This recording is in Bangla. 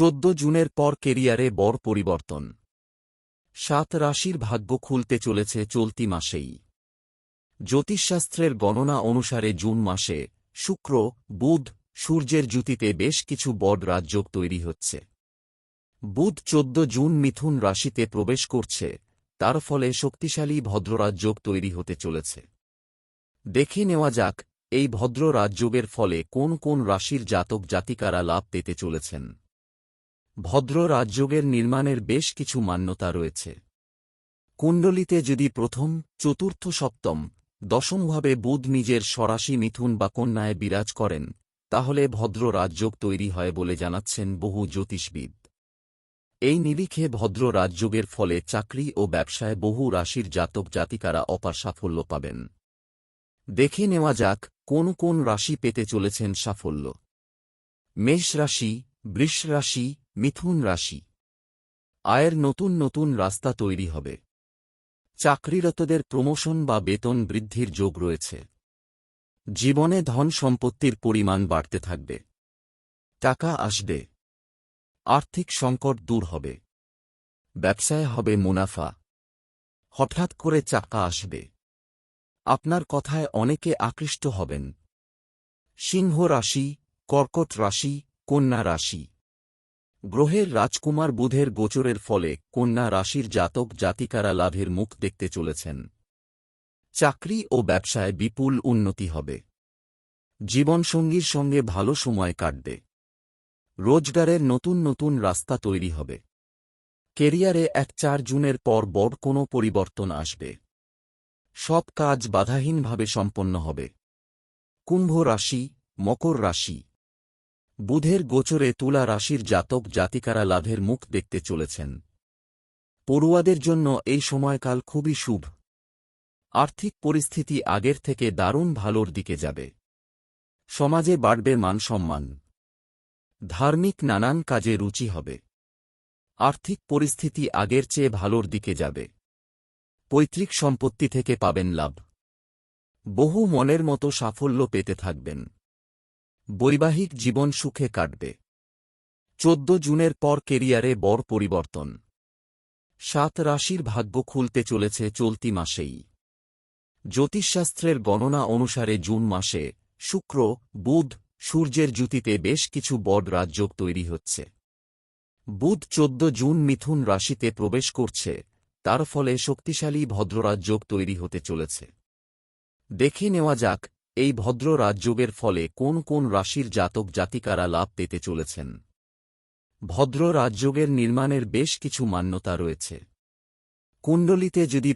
চোদ্দ জুনের পর কেরিয়ারে বড় পরিবর্তন। সাত রাশির ভাগ্য খুলতে চলেছে চলতি মাসেই। জ্যোতিষশাস্ত্রের গণনা অনুসারে জুন মাসে শুক্র, বুধ, সূর্যের জুতিতে বেশ কিছু বড় রাজযোগ তৈরি হচ্ছে। বুধ চোদ্দ জুন মিথুন রাশিতে প্রবেশ করছে, তার ফলে শক্তিশালী ভদ্ররাজযোগ তৈরি হতে চলেছে। দেখে নেওয়া যাক, এই ভদ্র রাজযোগের ফলে কোন কোন রাশির জাতক জাতিকারা লাভ পেতে চলেছেন। ভদ্র রাজযোগের নির্মাণের বেশ কিছু মান্যতা রয়েছে। কুণ্ডলিতে যদি প্রথম, চতুর্থ সপ্তম, দশমভাবে বুধ নিজের সরাসি মিথুন বা কন্যায় বিরাজ করেন, তাহলে ভদ্র রাজযোগ তৈরি হয় বলে জানাচ্ছেন বহু জ্যোতিষবিদ। এই নিরিখে ভদ্র রাজযোগের ফলে চাকরি ও ব্যবসায় বহু রাশির জাতক জাতিকারা অপার সাফল্য পাবেন। দেখে নেওয়া যাক, কোন কোন রাশি পেতে চলেছেন সাফল্য। মেষ রাশি, বৃষ রাশি মিথুন রাশি। আয়ের নতুন নতুন রাস্তা তৈরি হবে। চাকরিরতদের প্রমোশন বা বেতন বৃদ্ধির যোগ রয়েছে। জীবনে ধন সম্পত্তির পরিমাণ বাড়তে থাকবে। টাকা আসবে। আর্থিক সংকট দূর হবে। ব্যবসায় হবে মুনাফা। হঠাৎ করে চাকা আসবে। আপনার কথায় অনেকে আকৃষ্ট হবেন। সিংহ রাশি, কর্কট রাশি, কন্যা রাশি। গ্রহের রাজকুমার বুধের গোচরের ফলে কন্যা রাশির জাতক জাতিকারা লাভের মুখ দেখতে চলেছেন। চাকরি ও ব্যবসায় বিপুল উন্নতি হবে। জীবনসঙ্গীর সঙ্গে ভালো সময় কাটবে। রোজগারের নতুন নতুন রাস্তা তৈরি হবে। কেরিয়ারে এক চার জুনের পর বড় কোনো পরিবর্তন আসবে। সব কাজ বাধাহীনভাবে সম্পন্ন হবে। কুম্ভ রাশি, মকর রাশি বুধের গোচরে তুলা রাশির জাতক জাতিকারা লাভের মুখ দেখতে চলেছেন। পড়ুয়াদের জন্য এই সময়কাল খুবই শুভ। আর্থিক পরিস্থিতি আগের থেকে দারুণ ভালোর দিকে যাবে। সমাজে বাড়বে মানসম্মান। ধার্মিক নানান কাজে রুচি হবে। আর্থিক পরিস্থিতি আগের চেয়ে ভালোর দিকে যাবে। পৈতৃক সম্পত্তি থেকে পাবেন লাভ। বহু মনের মতো সাফল্য পেতে থাকবেন। বৈবাহিক জীবন সুখে কাটবে। চোদ্দ জুনের পর কেরিয়ারে বড় পরিবর্তন। সাত রাশির ভাগ্য খুলতে চলেছে চলতি মাসেই। জ্যোতিষশাস্ত্রের গণনা অনুসারে জুন মাসে শুক্র, বুধ, সূর্যের জুতিতে বেশ কিছু বড় রাজযোগ তৈরি হচ্ছে। বুধ চোদ্দ জুন মিথুন রাশিতে প্রবেশ করছে, তার ফলে শক্তিশালী ভদ্ররাজযোগ তৈরি হতে চলেছে। দেখে নেওয়া যাক এই ভদ্র রাজযোগের ফলে কোন কোন রাশির জাতক জাতিকারা লাভ পেতে চলেছেন? ভদ্র রাজযোগের নির্মাণের বেশ কিছু মান্যতা রয়েছে। কুণ্ডলিতে যদি